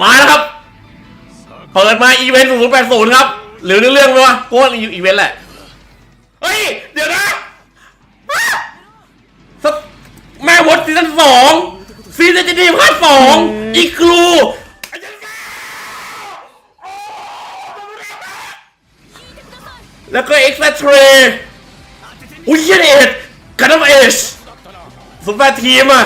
มาแล้วครับ เปิดมาอีเวนต์0080 ครับ หรือเรื่องๆไหมวะกูว่าอีเวนต์แหละ เฮ้ย เดี๋ยวนะแม่วดซีซั่นสองซีซั่นจะดีพาร์ทสองอีกครูแล้วก็เอ็กซ์เทรีอุ้ยเหี้ยเอ็ดกันน้ำเอชสุดแปดทีมอะ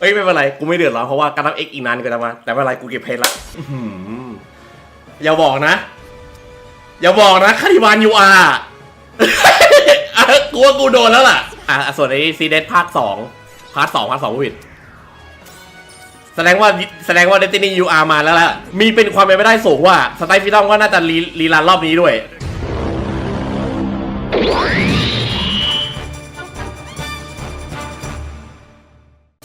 เอ้ยไม่เป็นไรกูไม่เดือดร้อนเพราะว่าการนับเอ็กอีกนานก็จะมาแต่ไม่เป็นไรกูเก็บเพลงละอื้อหืออย่าบอกนะ อย่าบอกนะคาริบานยูอาร์กูว่ากูโดนแล้วล่ะอะส่วนไอ้ซีเดสภาคสองพาร์ทสองพาร์ทสองวิดแสดงว่าแสดงว่าเดตินี่ยูอาร์มาแล้วล่ะ มีเป็นความเป็นไปได้สูงว่าสไตล์ฟิตองก็น่าจะรีรีรันรอบนี้ด้วย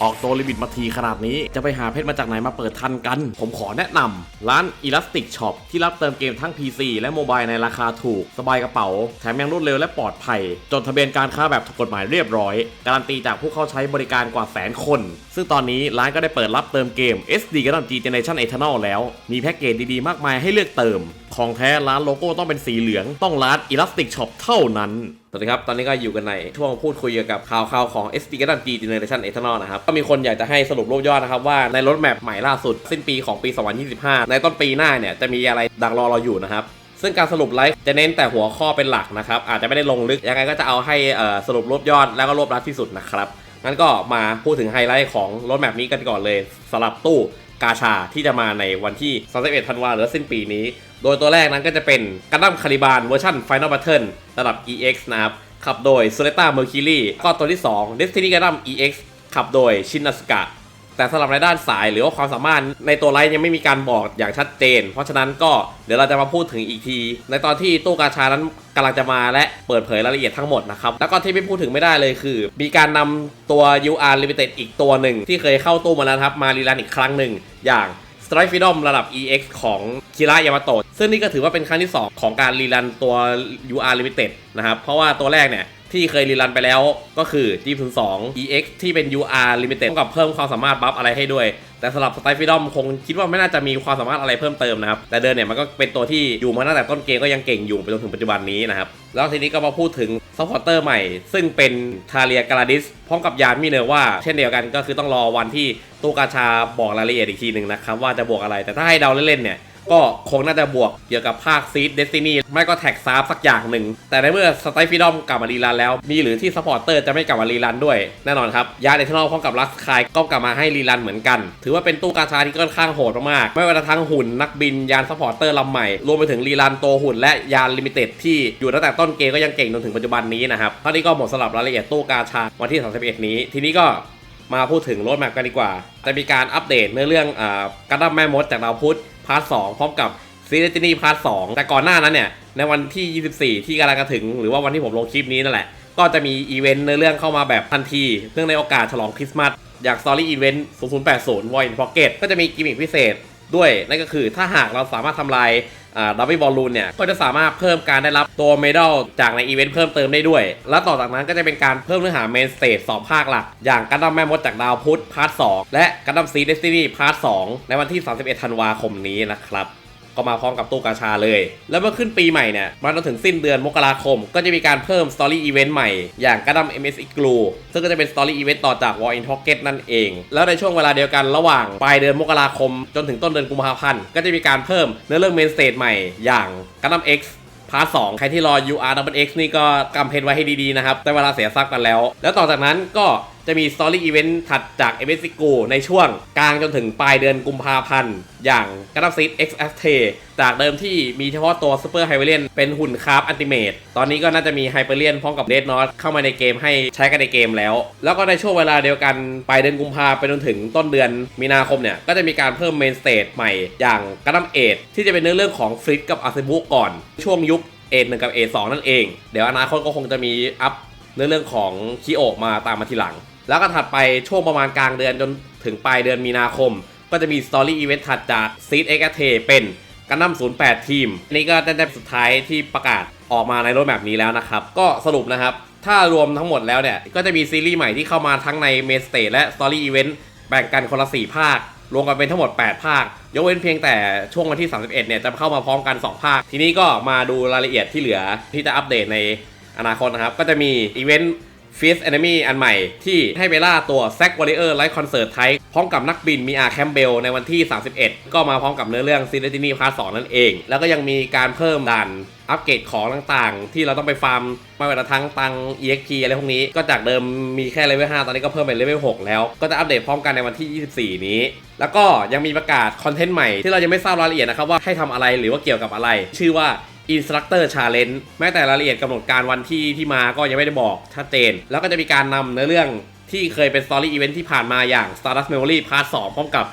ออกตัวลิมิตมาทีขนาดนี้จะไปหาเพชรมาจากไหนมาเปิดทันกัน ผมขอแนะนำร้าน Elastic Shop ที่รับเติมเกมทั้ง PC และโมบายในราคาถูก สบายกระเป๋า แถมยังรวดเร็วและปลอดภัย จดทะเบียนการค้าแบบถูกกฎหมายเรียบร้อย การันตีจากผู้เข้าใช้บริการกว่าแสนคน ซึ่งตอนนี้ร้านก็ได้เปิดรับเติมเกม SD กระดับ G Generation Eternal แล้ว มีแพ็กเกจดีๆ มากมายให้เลือกเติม ของแท้ร้านโลโก้ต้องเป็นสีเหลือง ต้องร้าน Elastic Shop เท่านั้น สวัสดีครับ ตอนนี้ก็อยู่กันในช่วงพูดคุยเกี่ยวกับข่าวข่าวของ SD กระดับ G Generation Eternal นะครับ ก็มีคนอยากจะให้สรุปรูปยอดนะครับ ว่าในรถแมพใหม่ล่าสุด สิ้นปีของปี 2025 ในต้นปีหน้าเนี่ย จะมีอะไรดักรอเราอยู่นะครับ ซึ่งการสรุปไลฟ์จะเน้นแต่หัวข้อเป็นหลักนะครับ อาจจะไม่ได้ลงลึก ยังไงก็จะเอาให้สรุปรวบยอดแล้วก็รวบรัดที่สุดนะครับงั้นก็มาพูดถึงไฮไลท์ของรถแมพนี้กันก่อนเลยสำหรับตู้ กาชาที่จะมาในวันที่ 31 ธันวาคมหรือสิ้นปีนี้ โดยตัวแรกนั้นก็จะเป็นกันดั้มคาริบานเวอร์ชัน Final Battle ระดับ EX นะครับ ขับโดย s o l e t a Mercury ก็ตัวที่ 2 Destiny Gundam EX ขับโดยชิน a สกะ แต่สำหรับในด้านสายหรือว่าความสามารถในตัวไลท์ยังไม่มีการบอกอย่างชัดเจน เพราะฉะนั้นก็เดี๋ยวเราจะมาพูดถึงอีกที ในตอนที่ตู้กาชานั้นกำลังจะมาและเปิดเผยรายละเอียดทั้งหมดนะครับ แล้วก็ที่ไม่พูดถึงไม่ได้เลยคือ มีการนำตัว UR Limited อีกตัวหนึ่ง ที่เคยเข้าตู้มาแล้วครับ มารีรันอีกครั้งหนึ่งอย่าง Strike Freedom ระดับ EX ของคิระยามาโตะซึ่งนี่ก็ถือว่าเป็นครั้งที่ 2 ของการรีรันตัว UR Limited นะครับ เพราะว่าตัวแรกเนี่ย ที่เคยรีรันไปแล้วก็คือ G02 EX ที่เป็น UR Limited กับเพิ่มความสามารถบัฟอะไรให้ด้วย แต่สำหรับ Strike Freedom คงคิดว่าไม่น่าจะมีความสามารถอะไรเพิ่มเติมนะครับ แต่เดินเนี่ยมันก็เป็นตัวที่อยู่มาตั้งแต่ต้นเกมก็ยังเก่งอยู่ไปจนถึงปัจจุบันนี้นะครับ แล้วทีนี้ก็มาพูดถึงซัพพอร์เตอร์ใหม่ ซึ่งเป็นทาเลียกาลาดิสพร้อมกับยานมิเนอร์ว่า เช่นเดียวกันก็คือต้องรอวันที่ตู้กาชาบอกรายละเอียดอีกทีหนึ่งนะครับว่าจะบวกอะไรแต่ถ้าให้เดาเล่นๆเนี่ย ก็คงน่าจะบวกเกี่ยวกับภาคซีดเดสตินีไม่ก็แท็กซาร์สักอย่างหนึ่ง แต่ในเมื่อสไตฟิดอมกลับมารีรันแล้ว มีหรือที่ซัพพอร์เตอร์จะไม่กลับมารีรันด้วย แน่นอนครับ ยาเดทนอลพร้อมกับลักคายก็กลับมาให้รีรันเหมือนกัน ถือว่าเป็นตู้กาชาที่ค่อนข้างโหดมากๆไม่ว่าจะทั้งหุ่นนักบินยานซัพพอร์เตอร์ลำใหม่ รวมไปถึงรีรันตัวหุ่นและยานลิมิเต็ดที่อยู่ตั้งแต่ต้นเกมก็ยังเก่งจนถึงปัจจุบันนี้นะครับเท่านี้ก็หมดสำหรับรายละเอียดตู้กาชาวันที่ 31 นี้ ทีนี้ก็มาพูดถึงรถแมพกันดีกว่า จะมีการอัปเดตเนื้อเรื่องอการดั้มแม่มดจากดาวพุธ พาร์ทสพร้อมกับซีเรตินีพาร์ทสแต่ก่อนหน้านั้นเนี่ย ในวันที่ 24 ที่กำลังจะถึง หรือว่าวันที่ผมลงคลิปนี้นั่นแหละ ก็จะมีอีเวนต์ในเรื่องเข้ามาแบบทันทีเนื่องในโอกาสฉลองคริสต์มาสอย่าง Story Event 0080 Void Pocket ก็จะมีกิมมิคพิเศษ ด้วย นั่นก็คือถ้าหากเราสามารถทำลายดับเบิลบอลลูนเนี่ย ก็จะสามารถเพิ่มการได้รับตัวเมดัลจากในอีเวนต์เพิ่มเติมได้ด้วย และต่อจากนั้นก็จะเป็นการเพิ่มเนื้อหาเมนสเตจสองภาคหลัก อย่างกันดั้มแม่มดจากดาวพุธพาร์ท2และกันดั้มซีเดสตินีพาร์ท2ในวันที่ 31 ธันวาคมนี้นะครับ ก็มาพร้อมกับตู้กาชาเลย แล้วเมื่อขึ้นปีใหม่เนี่ยมาจนถึงสิ้นเดือนมกราคม ก็จะมีการเพิ่มสตอรี่อีเวนต์ใหม่อย่างกระดัม MS i g l o ซึ่งก็จะเป็นสตอรี่อีเวนต์ต่อจาก War in Pocket นั่นเอง แล้วในช่วงเวลาเดียวกันระหว่างปลายเดือนมกราคม จนถึงต้นเดือนกุมภาพันธ์ก็จะมีการเพิ่มเนื้อเรื่องเมนสเตจใหม่อย่างกระดัม X พาร์ทสใครที่รอ UR Double X นี่ก็กำเพนไว้ให้ดีๆนะครับได้เวลาเสียซักกันแล้ว แล้วต่อจากนั้นก็ จะมีสตอรี่อีเวนต์ถัดจาก m s c o ในช่วงกลางจนถึงปลายเดือนกุมภาพันธ์ อย่างก u ดั m ซีด X f t จากเดิมที่มีเฉพาะตัว Super h y p e r i o n เลียนเป็นหุ่นคราฟอันติเมตตอนนี้ก็น่าจะมี h y p e r i o n พร้อมกับ Red n o t เข้ามาในเกมให้ใช้กันในเกมแล้ว แล้วก็ในช่วงเวลาเดียวกันปลายเดือนกุมภาไปจนถึงต้นเดือนมีนาคมเนี่ย ก็จะมีการเพิ่มเมนสเตจใหม่อย่างก u ดั m เอที่จะเป็นเนื้อเรื่องของฟลิตกับอาเซบุก่อน ช่วงยุค A1 กับ A2 นั่นเอง เดี๋ยวอนาคตก็คงจะมีอัพเนื้อเรื่องของคิโอมาตามมาทีหลัง แล้วก็ถัดไปช่วงประมาณกลางเดือนจนถึงปลายเดือนมีนาคม ก็จะมีสตอรี่อีเวนต์ถัดจาก Seed X T เทเป็นกันดั้ม08 ทีม อันนี้ก็ได้สุดท้ายที่ประกาศออกมาในรถแบบนี้แล้วนะครับ ก็สรุปนะครับ ถ้ารวมทั้งหมดแล้วเนี่ย ก็จะมีซีรีส์ใหม่ที่เข้ามาทั้งในเมสเต e และสตอรี่อีเวนต์แบ่งกันคนละ 4 ภาค รวมกันเป็นทั้งหมด 8 ภาค ยกเว้นเพียงแต่ช่วงวันที่ 31 เนี่ย จะเข้ามาพร้อมกัน 2 ภาค ทีนี้ก็มาดูรายละเอียดที่เหลือที่จะอัปเดตในอนาคตนะครับ ก็จะมีอีเวนต์ Fierce Enemy อันใหม่ที่ให้ไปล่าตัว Zack Warrior Light Concert Type พร้อมกับนักบินมีอาแคมเบลในวันที่ 31 ก็มาพร้อมกับเนื้อเรื่อง Sin Destiny Part 2นั่นเอง แล้วก็ยังมีการเพิ่มด่านอัปเกรดของต่างๆ ที่เราต้องไปฟาร์มไม่ว่าจะทั้งตัง EXP อะไรพวกนี้ ก็จากเดิมมีแค่เลเวล5ตอนนี้ก็เพิ่มเป็นเลเวล6แล้ว ก็จะอัปเดตพร้อมกันในวันที่ 24 นี้ แล้วก็ยังมีประกาศคอนเทนต์ใหม่ที่เรายังไม่ทราบรายละเอียดนะครับว่าให้ทำอะไรหรือว่าเกี่ยวกับอะไร ชื่อว่า Instructor Challenge แม้แต่รายละเอียดกำหนดการวันที่ที่มาก็ยังไม่ได้บอกชัดเจน แล้วก็จะมีการนำเนื้อเรื่องที่เคยเป็น Story Event ที่ผ่านมาอย่าง Stardust Memory Part 2 พร้อมกับ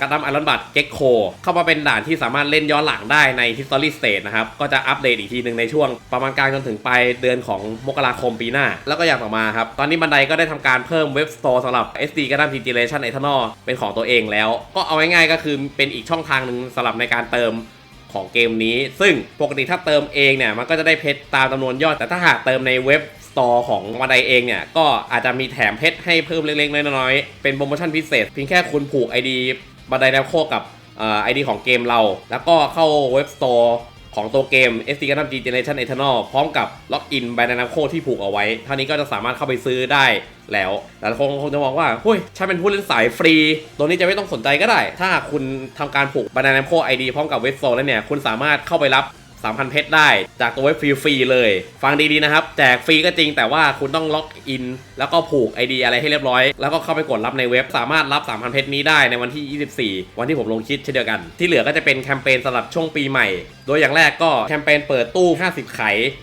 การดัมไอรอนบัตเก็กโคเข้ามาเป็นด่านที่สามารถเล่นย้อนหลังได้ใน History Stage นะครับ ก็จะอัปเดตอีกทีหนึ่งในช่วงประมาณกลางจนถึงปลายเดือนของมกราคมปีหน้า แล้วก็อย่างต่อมาครับ ตอนนี้บันไดก็ได้ทำการเพิ่มเว็บสโตร์สำหรับ SD g u n d a m Generation Eternal เป็นของตัวเองแล้ว ก็เอาง่ายๆก็คือเป็นอีกช่องทางหนึ่งสำหรับในการเติม ของเกมนี้ ซึ่งปกติถ้าเติมเองเนี่ยมันก็จะได้เพชรตามจำนวนยอด แต่ถ้าหากเติมในเว็บสตอร์ของวันไดเองเนี่ย ก็อาจจะมีแถมเพชรให้เพิ่มเล็กๆ น้อยๆ เป็นโปรโมชั่นพิเศษเพียงแค่คุณผูก ID บันไดแนวโคกับไอดีของเกมเรา แล้วก็เข้าเว็บสตอร์ ของตัวเกม SD Gundam G Generation Eternal พร้อมกับล็อกอิน b บ n น n โคที่ผูกเอาไว้เท่านี้ก็จะสามารถเข้าไปซื้อได้แล้วแต่คงคงจะมองว่าเฮ้ยฉันเป็นผู้เล่นสายฟรี ตัวนี้จะไม่ต้องสนใจก็ได้ ถ้าคุณทำการผูก b บ n น n โค ID พร้อมกับเว็บโซแล้วเนี่ย คุณสามารถเข้าไปรับ 3,000 เพชรได้ จากตัวเว็บฟรีๆเลย ฟังดีๆนะครับ แจกฟรีก็จริงแต่ว่าคุณต้องล็อกอิน แล้วก็ผูก ID อะไรให้เรียบร้อย แล้วก็เข้าไปกดรับในเว็บ สามารถรับ 3,000 เพชรนี้ได้ในวันที่ 24 วันที่ผมลงคลิดเช่นเดียวกัน ที่เหลือก็จะเป็นแคมเปญสำหรับช่วงปีใหม่ โดยอย่างแรกก็แคมเปญเปิดตู้ 50 ไข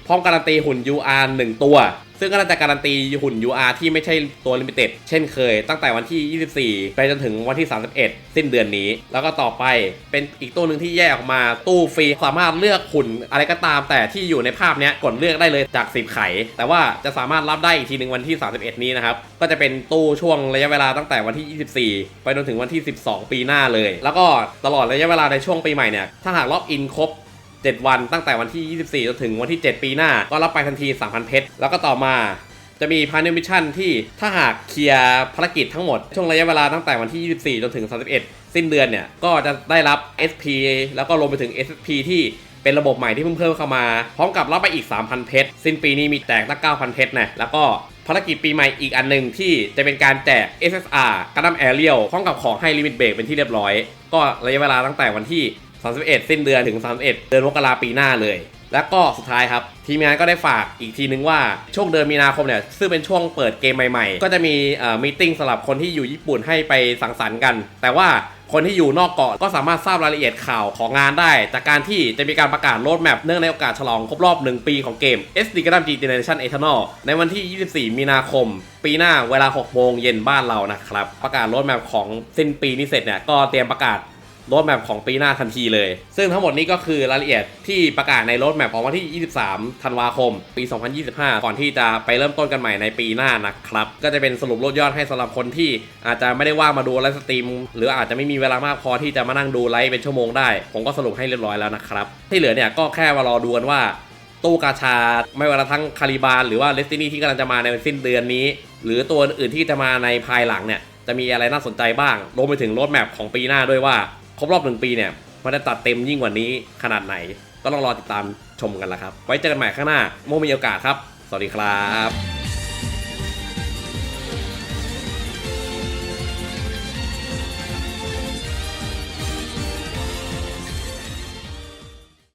พร้อมการันตีหุ่น UR 1 ตัว ซึ่งก็จะการันตีหุ่น UR ที่ไม่ใช่ตัวลิมิเต็ดเช่นเคย ตั้งแต่วันที่ 24 ไปจนถึงวันที่ 31 สิ้นเดือนนี้ แล้วก็ต่อไปเป็นอีกตู้หนึ่งที่แยกออกมาตู้ฟรีสามารถเลือกหุ่นอะไรก็ตาม แต่ที่อยู่ในภาพนี้กดเลือกได้เลยจาก 10 ไขแต่ว่าจะสามารถรับได้อีกทีหนึ่งวันที่ 31 นี้นะครับก็จะเป็นตู้ช่วงระยะเวลาตั้งแต่วันที่ 24 ไปจนถึงวันที่ 12 ปีหน้าเลย แล้วก็ตลอดระยะเวลาในช่วงปีใหม่เนี่ยถ้าหากล็อกอินครบ 7 วันตั้งแต่วันที่ 24จนถึงวันที่ 7 ปีหน้า ก็รับไปทันที 3,000 เพชร แล้วก็ต่อมาจะมีพาร์ n มิชชั่นที่ถ้าหากเคลียร์ภารกิจทั้งหมด ช่วงระยะเวลาตั้งแต่วันที่ 24 จนถึง 31 สิ้นเดือนเนี่ย ก็จะได้รับ SP แล้วก็รวมไปถึง SP ที่เป็นระบบใหม่ที่เพิ่งเพิ่มเข้ามา พร้อมกับรับไปอีก 3,000 เพชร สิ้นปีนี้มีแจกตั้ง9,000 เพชรนะแล้วก็ภารกิจปีใหม่อีกอันหนึ่งที่จะเป็นการแจก SSR กระดัมแอเรียลพร้อมกับของให้ลิมิตเบรกเป็นที่เรียบร้อย ก็ระยะเวลาตั้งแต่วันที่ 31 สิ้นเดือนถึง 31 เดือนมกราปีหน้าเลย แล้วก็สุดท้ายครับ ทีมงานก็ได้ฝากอีกทีนึงว่า ช่วงเดือนมีนาคมเนี่ย ซึ่งเป็นช่วงเปิดเกมใหม่ๆ ก็จะมีเอ่อมีติ้งสำหรับคนที่อยู่ญี่ปุ่นให้ไปสังสรรค์กัน แต่ว่าคนที่อยู่นอกเกาะก็สามารถทราบรายละเอียดข่าวของงานได้ จากการที่จะมีการประกาศโรดแมพเนื่องในโอกาสฉลองครบรอบ 1 ปีของเกม SD Gundam G Generation Eternal ในวันที่ 24 มีนาคม ปีหน้าเวลา 6 โมงเย็นบ้านเรานะครับ ประกาศโรดแมพของสิ้นปีนี้เสร็จเนี่ยก็เตรียมประกาศ โรดแมพของปีหน้าทันทีเลย ซึ่งทั้งหมดนี้ก็คือรายละเอียดที่ประกาศในโรดแมพของวันที่ 23 ธันวาคม ปี 2025 ก่อนที่จะไปเริ่มต้นกันใหม่ในปีหน้านะครับ ก็จะเป็นสรุปโลดยอดให้สำหรับคนที่อาจจะไม่ได้ว่างมาดูไลฟ์สตรีม หรืออาจจะไม่มีเวลามากพอที่จะมานั่งดูไลฟ์เป็นชั่วโมงได้ ผมก็สรุปให้เรียบร้อยแล้วนะครับ ที่เหลือเนี่ยก็แค่มารอดูกันว่าตู้กาชา ไม่ว่าทั้งคาริบานหรือว่าเลสตินี่ที่กำลังจะมาในสิ้นเดือนนี้ หรือตัวอื่นที่จะมาในภายหลังเนี่ยจะมีอะไรน่าสนใจบ้างรวมไปถึงรดแมพของปีหน้าด้วยว่า ครบรอบหนึ่งปีเนี่ยมันจะตัดเต็มยิ่งกว่านี้ขนาดไหน ก็ต้องรอติดตามชมกันละครับ ไว้เจอกันใหม่ข้างหน้าโมมีโอกาสครับ สวัสดีครับ